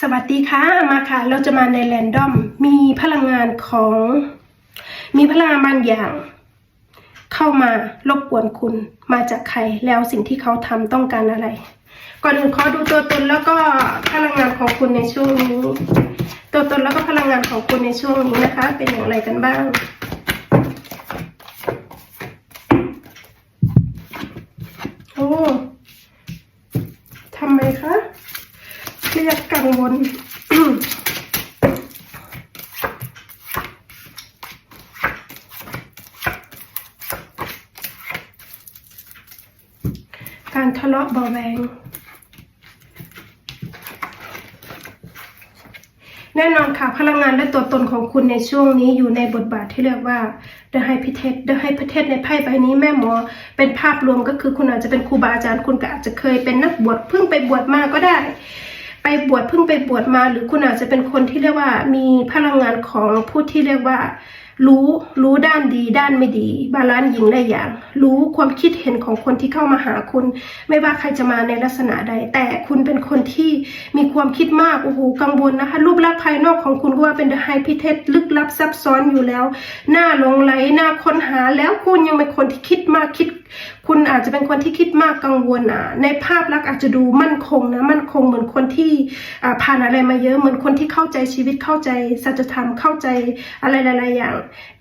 สวัสดีค่ะมาค่ะ เราจะมาในแรนดอม มีพลังงานของ มีพลังงานบางอย่าง เข้ามารบกวนคุณมาจากใครแล้วสิ่งที่เขาทำต้องการอะไร ก่อนอื่นขอดูตัวตนแล้วก็พลังงานของคุณในช่วงนี้ ตัวตนแล้วก็พลังงานของคุณในช่วงนี้นะคะ เป็นอย่างไรกันบ้างโอ้ทำไมคะเค รียดกังวลการทะเลาะเบาะแวงแน่นอนค่ะพลังงานและตัวตนของคุณในช่วงนี้อยู่ในบทบาทที่เรียกว่า The High p i t e The High p i t e ในไพ่ใบนี้แม่หมอ เป็นภาพรวมก็คือคุณอาจจะเป็นครูบาอาจารย์คุณก็อาจจะเคยเป็นนักบวชเพิ่งไปบวชมาก็ได้ ไปบวชเพิ่งไปบวชมา หรือคุณอาจจะเป็นคนที่เรียกว่ามีพลังงานของผู้ที่เรียกว่า รู้รู้ด้านดีด้านไม่ดี บาลานซ์หญิงและหยาง รู้ความคิดเห็นของคนที่เข้ามาหาคุณ ไม่ว่าใครจะมาในลักษณะใด แต่คุณเป็นคนที่มีความคิดมากโอ้โหกังวลนะคะ รูปลักษณ์ภายนอกของคุณก็ว่าเป็นไฮพิเทสลึกลับซับซ้อนอยู่แล้วหน้าลงไหลหน้าค้นหาแล้วคุณยังเป็นคนที่คิดมากคิด คุณอาจจะเป็นคนที่คิดมากกังวลอะในภาพลักษณ์อาจจะดูมั่นคงนะมั่นคงเหมือนคนที่ผ่านอะไรมาเยอะเหมือนคนที่เข้าใจชีวิตเข้าใจสัจธรรมเข้าใจอะไรหลายๆอย่าง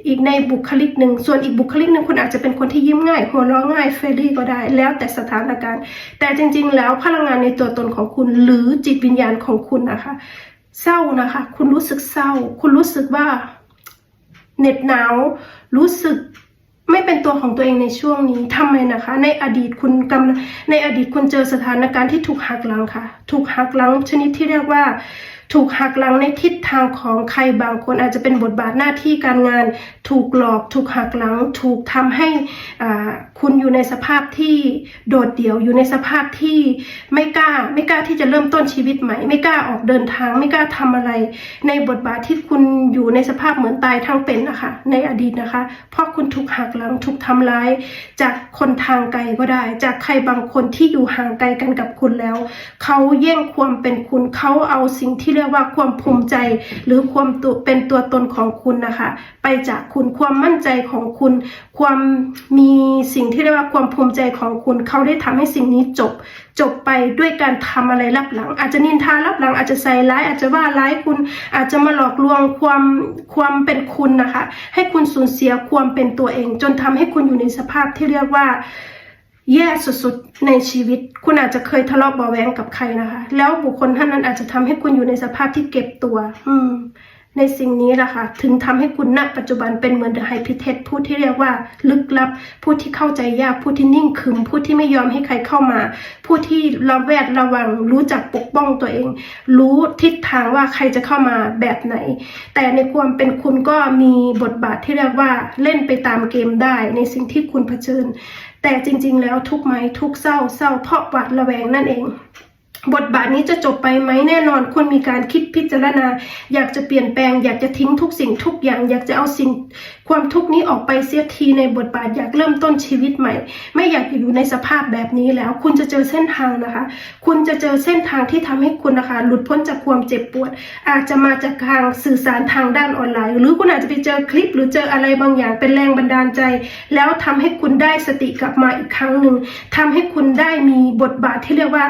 อีกในบุคลิกหนึ่งส่วนอีกบุคลิกหนึ่งคุณอาจจะเป็นคนที่ยิ้มง่ายหัวเราะง่ายเฟรลี่ก็ได้ แล้วแต่สถานการณ์ แต่จริง ๆ แล้วพลังงานในตัวตนของคุณ หรือจิตวิญญาณของคุณนะคะ เศร้านะคะ คุณรู้สึกเศร้า คุณรู้สึกว่าเหน็ดหนาวรู้สึก ไม่เป็นตัวของตัวเองในช่วงนี้ทำไมนะคะ ในอดีตคุณกำในอดีตคุณเจอสถานการณ์ที่ถูกหักหลังค่ะ ถูกหักหลังชนิดที่เรียกว่าถูกหักหลังในทิศทางของใครบางคนอาจจะเป็นบทบาทหน้าที่การงาน ถูกหลอก ถูกหักหลัง ถูกทำให้คุณอยู่ในสภาพที่โดดเดี่ยวอยู่ในสภาพที่ไม่กล้า ไม่กล้าที่จะเริ่มต้นชีวิตใหม่ ไม่กล้าออกเดินทาง ไม่กล้าทำอะไร ในบทบาทที่คุณอยู่ในสภาพเหมือนตายทั้งเป็นนะคะในอดีตนะคะ เพราะคุณถูกหักหลังถูกทำร้าย จากคนทางไกลก็ได้ จากใครบางคนที่อยู่ห่างไกลกันกับคุณแล้ว เขาแย่งความเป็นคุณเขาเอาสิ่งที่เรียกว่าความภูมิใจ หรือความเป็นตัวตนของคุณนะคะ ไปจากคุณความมั่นใจของคุณ ความมีสิ่งที่เรียกว่าความภูมิใจของคุณ เขาได้ทำให้สิ่งนี้จบ จบไปด้วยการทำอะไรลับหลัง อาจจะนินทาลับหลัง อาจจะใส่ร้าย อาจจะว่าร้ายคุณ อาจจะมาหลอกลวงความความเป็นคุณนะคะ ให้คุณสูญเสียความเป็นตัวเอง จนทำให้คุณอยู่ในสภาพที่เรียกว่า แย่สุดๆในชีวิต คุณอาจจะเคยทะเลาะเบาะแวงกับใครนะคะ แล้วบุคคลท่านนั้นอาจจะทำให้คุณอยู่ในสภาพที่เก็บตัว อืม ในสิ่งนี้แหละค่ะถึงทำให้คุณณปัจจุบันเป็นเหมือนเดอะไฮพิเทสผู้ที่เรียกว่าลึกลับ ผู้ที่เข้าใจยาก ผู้ที่นิ่งขึมผู้ที่ไม่ยอมให้ใครเข้ามา ผู้ที่ระแวดระวัง รู้จักปกป้องตัวเอง รู้ทิศทางว่าใครจะเข้ามาแบบไหน แต่ในความเป็นคุณก็มีบทบาทที่เรียกว่าเล่นไปตามเกมได้ในสิ่งที่คุณเผชิญ แต่จริง ๆ แล้วทุกไหมทุกเศร้าเศร้าเพราะหวาดระแวงนั่นเอง บทบาทนี้จะจบไปไหมแน่นอนควรมีการคิดพิจารณา อยากจะเปลี่ยนแปลง อยากจะทิ้งทุกสิ่งทุกอย่าง อยากจะเอาสิ่งความทุกนี้ออกไปเสียทีในบทบาทอยากเริ่มต้นชีวิตใหม่ ไม่อยากอยู่ในสภาพแบบนี้แล้ว คุณจะเจอเส้นทางนะคะ คุณจะเจอเส้นทางที่ทำให้คุณนะคะ หลุดพ้นจากความเจ็บปวด อาจจะมาจากทางสื่อสารทางด้านออนไลน์ หรือคุณอาจจะไปเจอคลิป หรือเจออะไรบางอย่างเป็นแรงบันดาลใจ แล้วทำให้คุณได้สติกลับมาอีกครั้งหนึ่งทำให้คุณได้มีบทบาทที่เรียกว่า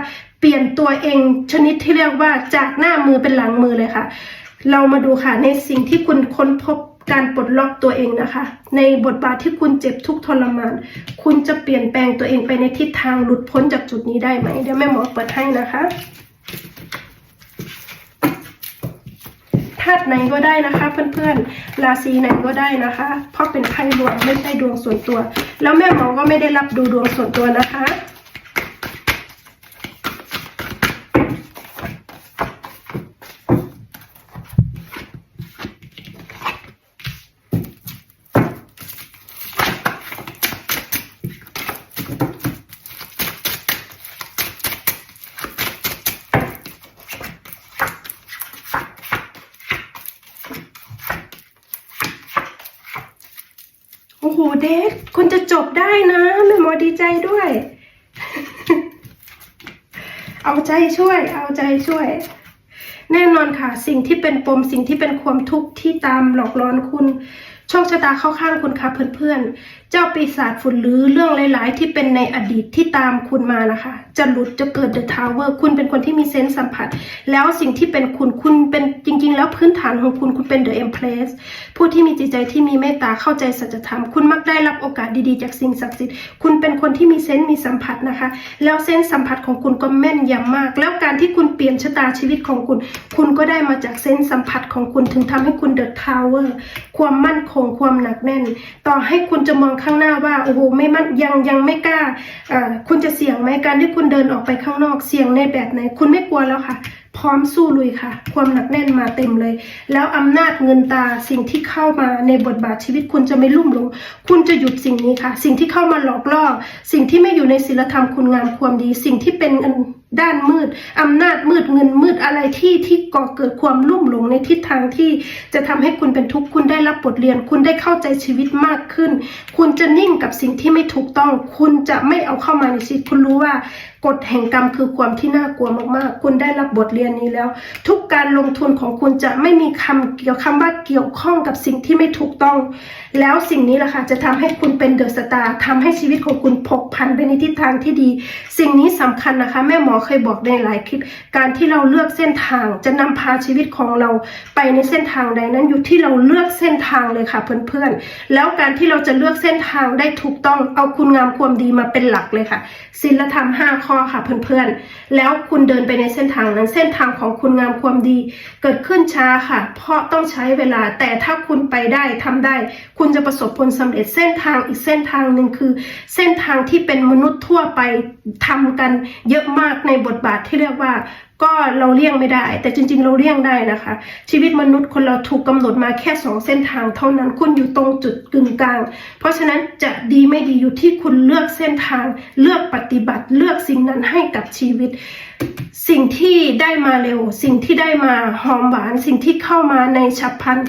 ปลี่ยนตัวเองชนิดที่เรียกว่าจากหน้ามือเป็นหลังมือเลยค่ะ เรามาดูค่ะในสิ่งที่คุณค้นพบการปลดล็อกตัวเองนะคะ ในบทบาทที่คุณเจ็บทุกทรมาน คุณจะเปลี่ยนแปลงตัวเองไปในทิศทางหลุดพ้นจากจุดนี้ได้ไหมเดี๋ยวแม่หมอเปิดให้นะคะธาตุไหนก็ได้นะคะ เพื่อนๆราศีไหนก็ได้นะคะ เพราะเป็นไพ่รวมไม่ใช่ดวงส่วนตัว แล้วแม่หมอก็ไม่ได้รับดูดวงส่วนตัวนะคะ โอ้โหเดทคุณจะจบได้นะแม่หมอดีใจด้วย เอาใจช่วย เอาใจช่วย แน่นอนค่ะ สิ่งที่เป็นปมสิ่งที่เป็นความทุกข์ที่ตามหลอกหลอนคุณ ชคชะตาเข้าข้างคุณค่ะเพื่อนๆ เจ้าปีศาจฝุ่นหรือเรื่องหลายๆ ที่เป็นในอดีตที่ตามคุณมานะคะ จะหลุดจะเกิดเดอะทาวเวอร์คุณเป็นคนที่มีเซนส์สัมผัส แล้วสิ่งที่เป็นคุณคุณเป็นจริง ๆ แล้วพื้นฐานของคุณคุณเป็นเดอะเอ็มเพลสผู้ที่มีจิตใจที่มีเมตตาเข้าใจสัจธรรม คุณมักได้รับโอกาสดีๆ จากสิ่งศักดิ์สิทธิ์คุณเป็นคนที่มีเซนส์มีสัมผัสนะคะ แล้วเซนส์สัมผัสของคุณก็แม่นยำมาก แล้วการที่คุณเปลี่ยนชะตาชีวิตของคุณ คุณก็ได้มาจากเซนส์สัมผัสของคุณถึงทำให้คุณเดอะทาวเวอร์ความมั่นคงความหนักแน่น ต่อให้คุณจะมองข้างหน้าว่าโอ้โหไม่มั่นยังยังไม่กล้าคุณจะเสี่ยงไหมการที่คุณเดินออกไปข้างนอกเสี่ยงในแบบไหน คุณไม่กลัวแล้วค่ะพร้อมสู้ลุยค่ะ ความหนักแน่นมาเต็มเลย แล้วอำนาจเงินตาสิ่งที่เข้ามาในบทบาทชีวิตคุณจะไม่ลุ่มหลง คุณจะหยุดสิ่งนี้ค่ะ สิ่งที่เข้ามาหลอกล่อ สิ่งที่ไม่อยู่ในศีลธรรมคุณงามความดี สิ่งที่เป็นด้านมืดอำนาจมืดเงินมืดอะไรที่ที่ก่อเกิดความลุ่มหลงในทิศทางที่จะทำให้คุณเป็นทุกข์คุณได้รับบทเรียน คุณได้เข้าใจชีวิตมากขึ้น คุณจะนิ่งกับสิ่งที่ไม่ถูกต้อง คุณจะไม่เอาเข้ามาในชีวิต คุณรู้ว่ากฎแห่งกรรมคือความที่น่ากลัวมากๆ คุณได้รับบทเรียนนี้แล้ว ทุกการลงทุนของคุณจะไม่มีคำเกี่ยวคำว่าเกี่ยวข้องกับสิ่งที่ไม่ถูกต้อง แล้วสิ่งนี้แหละค่ะจะทำให้คุณเป็นเดอะสตาร์ทำให้ชีวิตของคุณผกพันไปในทิศทางที่ดี สิ่งนี้สำคัญนะคะแม่หมอเคยบอกในหลายคลิป การที่เราเลือกเส้นทางจะนำพาชีวิตของเราไปในเส้นทางใดนั้นอยู่ที่เราเลือกเส้นทางเลยค่ะเพื่อนๆ แล้วการที่เราจะเลือกเส้นทางได้ถูกต้องเอาคุณงามความดีมาเป็นหลักเลยค่ะศีลธรรมห้าข้อค่ะเพื่อนๆ แล้วคุณเดินไปในเส้นทางนั้นเส้นทางของคุณงามความดี เกิดขึ้นช้าค่ะ เพราะต้องใช้เวลาแต่ถ้าคุณไปได้ทำได้ คุณจะประสบผลสำเร็จเส้นทางอีกเส้นทางหนึ่งคือ เส้นทางที่เป็นมนุษย์ทั่วไปทำกันเยอะมากในบทบาทที่เรียกว่าก็เราเลี่ยงไม่ได้ แต่จริง ๆ เราเลี่ยงได้นะคะ ชีวิตมนุษย์คนเราถูกกำหนดมาแค่สองเส้นทางเท่านั้นคุณอยู่ตรงจุดกึ่งกลาง เพราะฉะนั้นจะดีไม่ดีอยู่ที่คุณเลือกเส้นทาง เลือกปฏิบัติเลือกสิ่งนั้นให้กับชีวิต สิ่งที่ได้มาเร็ว สิ่งที่ได้มาหอมหวาน สิ่งที่เข้ามาในฉับพลัน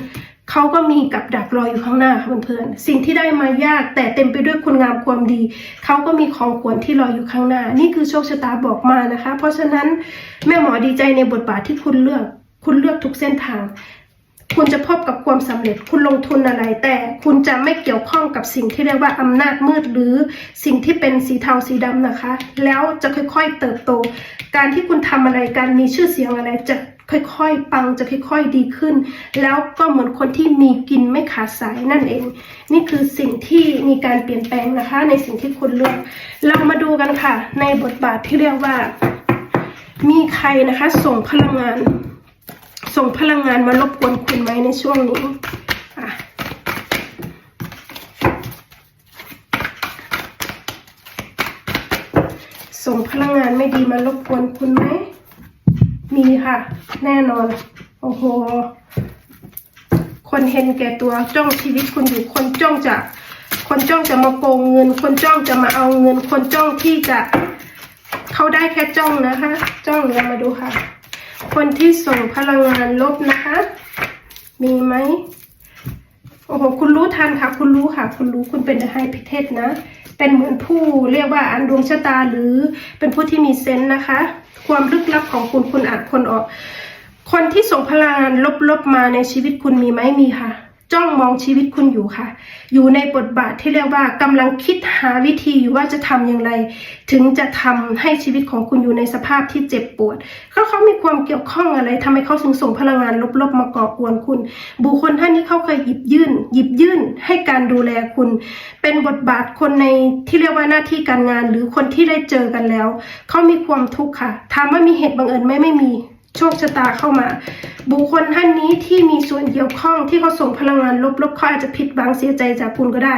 เขาก็มีกับดักรออยู่ข้างหน้าค่ะเพื่อนๆสิ่งที่ได้มายากแต่เต็มไปด้วยคุณงามความดี เขาก็มีของขวัญที่รออยู่ข้างหน้า นี่คือโชคชะตาบอกมานะคะ เพราะฉะนั้นแม่หมอดีใจในบทบาทที่คุณเลือก คุณเลือกทุกเส้นทาง คุณจะพบกับความสำเร็จ คุณลงทุนอะไร แต่คุณจะไม่เกี่ยวข้องกับสิ่งที่เรียกว่าอำนาจมืดหรือสิ่งที่เป็นสีเทาสีดำนะคะ แล้วจะค่อยๆเติบโต การที่คุณทำอะไรการมีชื่อเสียงอะไรจะ ค่อยๆ ปังจะค่อยๆดีขึ้น แล้วก็เหมือนคนที่มีกินไม่ขาดสายนั่นเอง นี่คือสิ่งที่มีการเปลี่ยนแปลงนะคะ ในสิ่งที่คุณเลือก เรามาดูกันค่ะ ในบทบาทที่เรียกว่า มีใครนะคะ ส่งพลังงาน ส่งพลังงานมารบกวนคุณไหมในช่วงนี้ส่งพลังงานไม่ดีมารบกวนคุณไหม มีค่ะ แน่นอน โอ้โห คนเห็นแก่ตัวจ้องชีวิตคุณอยู่ คนจ้องจะ คนจ้องจะมาโกงเงิน คนจ้องจะมาเอาเงิน คนจ้องที่จะ เขาได้แค่จ้องนะคะ จ้องเรามาดูค่ะ คนที่ส่งพลังงานลบนะคะ มีไหม อ้โหคุณรู้ทันค่ะ คุณรู้ค่ะ คุณรู้คุณเป็นไฮพิเทสนะ เป็นเหมือนผู้เรียกว่าอันดวงชะตาหรือเป็นผู้ที่มีเซนต์นะคะ ความลึกลับของคุณคุณอาจคนออก คนที่ส่งพลังงานลบๆมาในชีวิตคุณมีไหมมีค่ะ จ้องมองชีวิตคุณอยู่ค่ะ อยู่ในบทบาทที่เรียกว่ากำลังคิดหาวิธีอยู่ว่าจะทำอย่างไร ถึงจะทำให้ชีวิตของคุณอยู่ในสภาพที่เจ็บปวดเขาเขามีความเกี่ยวข้องอะไรทำไมเขาถึงส่งพลังงานลบๆมาก่อกวนคุณ บุคคลท่านนี้เขาเคยหยิบยื่น หยิบยื่นให้การดูแลคุณ เป็นบทบาทคนในที่เรียกว่าหน้าที่การงาน หรือคนที่ได้เจอกันแล้วเขามีความทุกข์ค่ะถามว่ามีเหตุบังเอิญไหมไม่มี โชคชะตาเข้ามา บุคคลท่านนี้ที่มีส่วนเกี่ยวข้องที่เขาส่งพลังงานลบๆเขาอาจจะผิดหวังเสียใจจากคุณก็ได้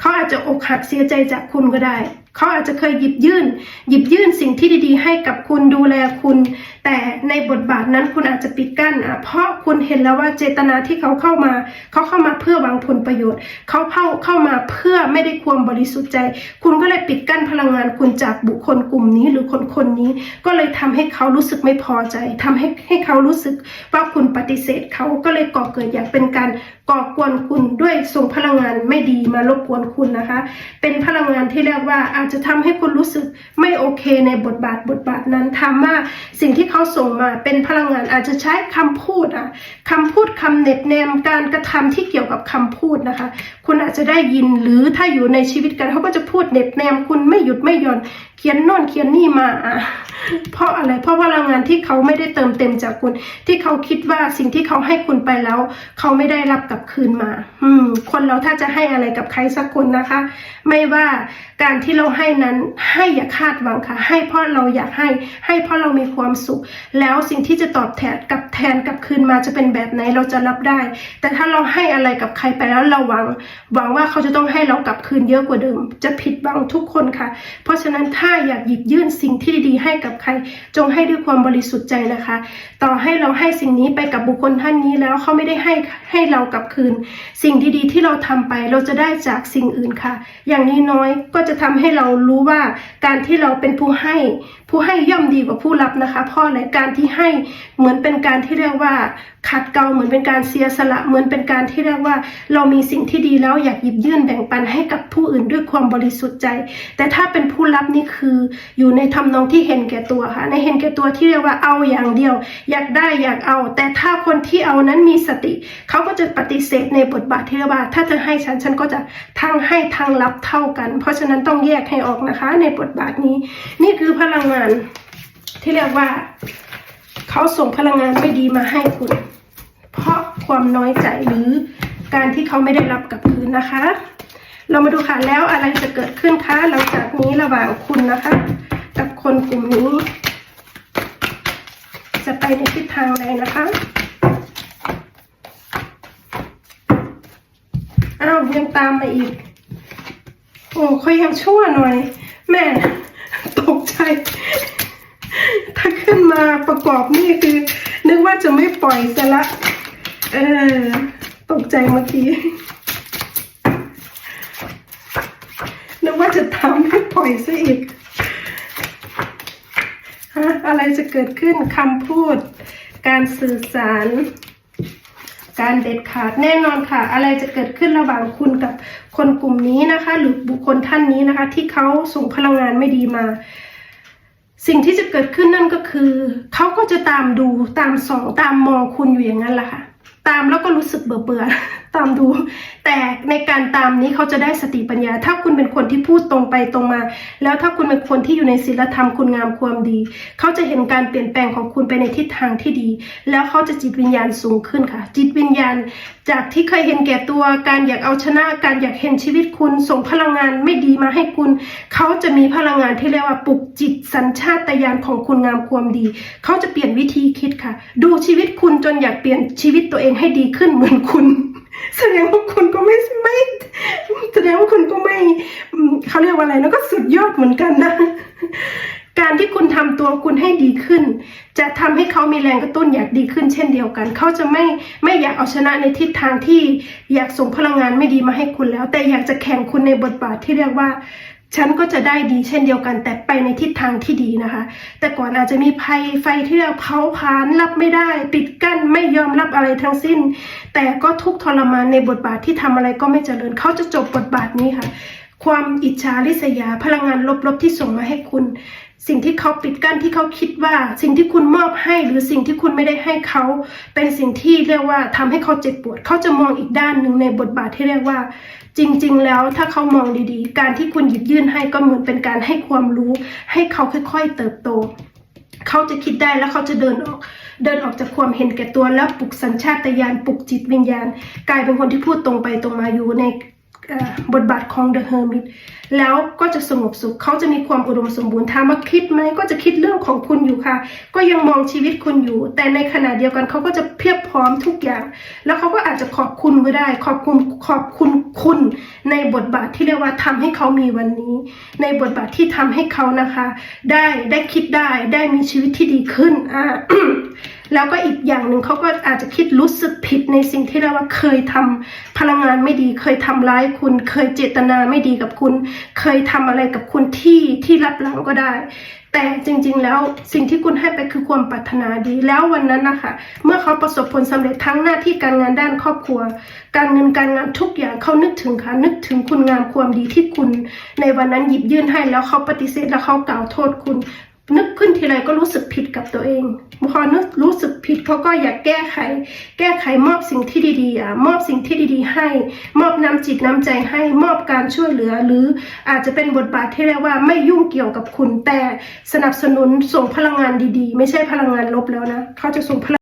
เขาอาจจะอกหักเสียใจจากคุณก็ได้ เขาอาจจะเคยหยิบยื่น หยิบยื่นสิ่งที่ดีๆ ให้กับคุณดูแลคุณ แต่ในบทบาทนั้นคุณอาจจะปิดกั้นอะเพราะคุณเห็นแล้วว่าเจตนาที่เขาเข้ามา เขาเข้ามาเพื่อหวังผลประโยชน์ เขาเข้าเข้ามาเพื่อไม่ได้ความบริสุทธิ์ใจ คุณก็เลยปิดกั้นพลังงานคุณจากบุคคลกลุ่มนี้หรือคนคนนี้ ก็เลยทำให้เขารู้สึกไม่พอใจทำให้ให้เขารู้สึกว่าคุณปฏิเสธเขาก็เลยก่อเกิดอย่างเป็นการก่อกวนคุณด้วยส่งพลังงานไม่ดีมารบกวนคุณนะคะ เป็นพลังงานที่เรียกว่าอาจจะทำให้คุณรู้สึกไม่โอเคในบทบาทบทบาทนั้นทำว่าสิ่งที่เขาส่งมาเป็นพลังงานอาจจะใช้คำพูดอะคำพูดคำเหน็บแนมการกระทำที่เกี่ยวกับคำพูดนะคะ คุณอาจจะได้ยินหรือถ้าอยู่ในชีวิตกันเขาก็จะพูดเหน็บแนมคุณไม่หยุดไม่หย่อน ขียนโน่นเขียนนี่มา เพราะอะไร เพราะพลังงานที่เขาไม่ได้เติมเต็มจากคุณ ที่เขาคิดว่าสิ่งที่เขาให้คุณไปแล้ว เขาไม่ได้รับกลับคืนมา อืม คนเราถ้าจะให้อะไรกับใครสักคนนะคะ ไม่ว่าการที่เราให้นั้นให้อย่าคาดหวังค่ะ ให้เพราะเราอยากให้ ให้เพราะเรามีความสุข แล้วสิ่งที่จะตอบแทนกับแทนกลับคืนมาจะเป็นแบบไหนเราจะรับได้ แต่ถ้าเราให้อะไรกับใครไปแล้วเราหวัง หวังว่าเขาจะต้องให้เรากลับคืนเยอะกว่าเดิม จะผิดหวังทุกคนค่ะ เพราะฉะนั้นถ้าอยากหยิบยื่นสิ่งที่ดีให้กับใคร จงให้ด้วยความบริสุทธิ์ใจนะคะ ต่อให้เราให้สิ่งนี้ไปกับบุคคลท่านนี้แล้วเขาไม่ได้ให้ให้เรากลับคืน สิ่งดีๆ ที่เราทำไปเราจะได้จากสิ่งอื่นค่ะ อย่างนี้น้อยก็จะทำให้เรารู้ว่าการที่เราเป็นผู้ให้ ผู้ให้ย่อมดีกว่าผู้รับนะคะเพราะอะไรการที่ให้เหมือนเป็นการที่เรียกว่าขัดเกลาเหมือนเป็นการเสียสละเหมือนเป็นการที่เรียกว่า เรามีสิ่งที่ดีแล้วอยากหยิบยื่นแบ่งปันให้กับผู้อื่นด้วยความบริสุทธิ์ใจ แต่ถ้าเป็นผู้รับนี่คืออยู่ในทำนองที่เห็นแก่ตัวค่ะ ในเห็นแก่ตัวที่เรียกว่าเอาอย่างเดียว อยากได้อยากเอา แต่ถ้าคนที่เอานั้นมีสติ เขาก็จะปฏิเสธในบทบาทที่เรียกว่า ถ้าเธอให้ฉันฉันก็จะทั้งให้ทั้งรับเท่ากัน เพราะฉะนั้นต้องแยกให้ออกนะคะ ในบทบาทนี้ นี่คือพลังงานที่เรียกว่า เขาส่งพลังงานไม่ดีมาให้คุณ เพราะความน้อยใจหรือการที่เขาไม่ได้รับกลับคืนนะคะ เรามาดูค่ะแล้วอะไรจะเกิดขึ้นคะหลังจากนี้ระหว่างคุณนะคะ กับคนกลุ่มนี้ จะไปในทิศทางใดนะคะอ้าวยังตามมาอีก โอ้เขายังชั่วหน่อย แม่ตกใจ ถ้าขึ้นมาประกอบนี่คือ นึกว่าจะไม่ปล่อยซะละ เออ ตกใจเมื่อกี้ นึกว่าจะ ปล่อยซะอีกฮะอะไรจะเกิดขึ้นคำพูด การสื่อสาร การเด็ดขาดแน่นอนค่ะ อะไรจะเกิดขึ้นระหว่างคุณกับคนกลุ่มนี้นะคะ หรือบุคคลท่านนี้นะคะ ที่เขาส่งพลังงานไม่ดีมา สิ่งที่จะเกิดขึ้นนั่นก็คือเขาก็จะตามดูตามส่องตามมองคุณอยู่อย่างนั้นแหละค่ะ ตามแล้วก็รู้สึกเบื่อเบื่อ ตามดู แต่ในการตามนี้เขาจะได้สติปัญญา ถ้าคุณเป็นคนที่พูดตรงไปตรงมา แล้วถ้าคุณเป็นคนที่อยู่ในศีลธรรมคุณงามความดี เขาจะเห็นการเปลี่ยนแปลงของคุณไปในทิศทางที่ดี แล้วเขาจะจิตวิญญาณสูงขึ้นค่ะ จิตวิญญาณ จากที่เคยเห็นแก่ตัว การอยากเอาชนะ การอยากเห็นชีวิตคุณ ส่งพลังงานไม่ดีมาให้คุณ เขาจะมีพลังงานที่เรียกว่าปลุกจิตสัญชาตญาณของคุณงามความดี เขาจะเปลี่ยนวิธีคิดค่ะ ดูชีวิตคุณจนอยากเปลี่ยนชีวิตตัวเองให้ดีขึ้นเหมือนคุณ แสดงว่าคุณก็ไม่ไม่แสดงว่าคุณก็ไม่เขาเรียกว่าอะไรนะก็สุดยอดเหมือนกันนะ การที่คุณทำตัวคุณให้ดีขึ้น จะทำให้เขามีแรงกระตุ้นอยากดีขึ้นเช่นเดียวกัน เขาจะไม่ไม่อยากเอาชนะในทิศทางที่อยากส่งพลังงานไม่ดีมาให้คุณแล้ว แต่อยากจะแข่งคุณในบทบาทที่เรียกว่า ฉันก็จะได้ดีเช่นเดียวกันแต่ไปในทิศทางที่ดีนะคะ แต่ก่อนอาจจะมีภัยไฟที่เราเผาผลาญรับไม่ได้ ปิดกั้นไม่ยอมรับอะไรทั้งสิ้น แต่ก็ทุกทรมานในบทบาทที่ทำอะไรก็ไม่เจริญเขาจะจบบทบาทนี้ค่ะ ความอิจฉาริษยาพลังงานลบๆที่ส่งมาให้คุณ สิ่งที่เขาปิดกั้นที่เขาคิดว่า สิ่งที่คุณมอบให้หรือสิ่งที่คุณไม่ได้ให้เขาเป็นสิ่งที่เรียกว่าทำให้เขาเจ็บปวด เขาจะมองอีกด้านหนึ่งในบทบาทที่เรียกว่า จริง ๆ แล้วถ้าเขามองดีๆ การที่คุณหยิบยื่นให้ก็เหมือนเป็นการให้ความรู้ ให้เขาค่อยๆ เติบโต เขาจะคิดได้แล้วเขาจะเดินออก เดินออกจากความเห็นแก่ตัวแล้วปลุกสัญชาตญาณปลุกจิตวิญญาณ กลายเป็นคนที่พูดตรงไปตรงมาอยู่ใน บทบาทของ The Hermit แล้วก็จะสงบสุขเขาจะมีความอุดมสมบูรณ์ถามว่าคิดไหมก็จะคิดเรื่องของคุณอยู่ค่ะ ก็ยังมองชีวิตคุณอยู่ แต่ในขณะเดียวกันเขาก็จะเพียบพร้อมทุกอย่าง แล้วเขาก็อาจจะขอบคุณก็ได้ ขอบคุณขอบคุณคุณในบทบาทที่เรียกว่าทำให้เขามีวันนี้ ในบทบาทที่ทำให้เขานะคะ ได้ได้คิดได้ได้มีชีวิตที่ดีขึ้นอ่า แล้วก็อีกอย่างหนึ่งเขาก็อาจจะคิดรู้สึกผิดในสิ่งที่เรียกว่าเคยทำพลังงานไม่ดี เคยทำร้ายคุณ เคยเจตนาไม่ดีกับคุณ เคยทำอะไรกับคุณที่ที่รับหลังก็ได้ แต่จริง ๆ แล้วสิ่งที่คุณให้ไปคือความปรารถนาดี แล้ววันนั้นนะคะเมื่อเขาประสบผลสำเร็จทั้งหน้าที่การงานด้านครอบครัว การเงินการงานทุกอย่างเขานึกถึงค่ะนึกถึงคุณงามความดีที่คุณ ในวันนั้นหยิบยื่นให้แล้วเขาปฏิเสธแล้วเขากล่าวโทษคุณ นึกขึ้นทีไรก็รู้สึกผิดกับตัวเอง พอนึกรู้สึกผิดเขาก็อยากแก้ไข แก้ไขมอบสิ่งที่ดีๆอะมอบสิ่งที่ดีๆ ให้ มอบน้ำจิตน้ำใจให้มอบการช่วยเหลือ หรืออาจจะเป็นบทบาทที่เรียกว่าไม่ยุ่งเกี่ยวกับคุณแต่สนับสนุนส่งพลังงานดีๆ ไม่ใช่พลังงานลบแล้วนะเขาจะส่งพลัง